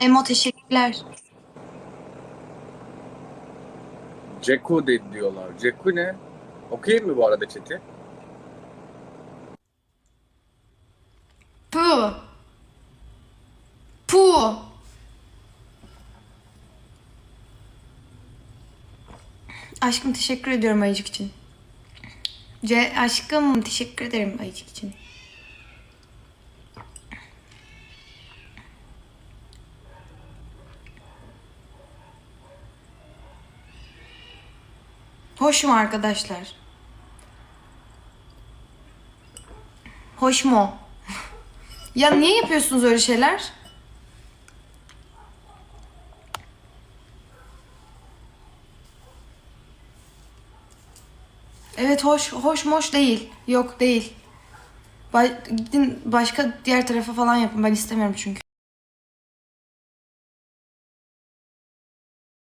Emo teşekkürler. Ceku de diyorlar. Ceku ne? Okuyayım mı bu arada chat'i? Pu. Pu. Aşkım teşekkür ediyorum ayıcık için. C aşkım teşekkür ederim ayıcık için. Hoş mu arkadaşlar? Hoş mu? Ya niye yapıyorsunuz öyle şeyler? Evet hoş, hoş moş değil. Yok değil. Ba- gidin başka diğer tarafa falan yapın. Ben istemiyorum çünkü.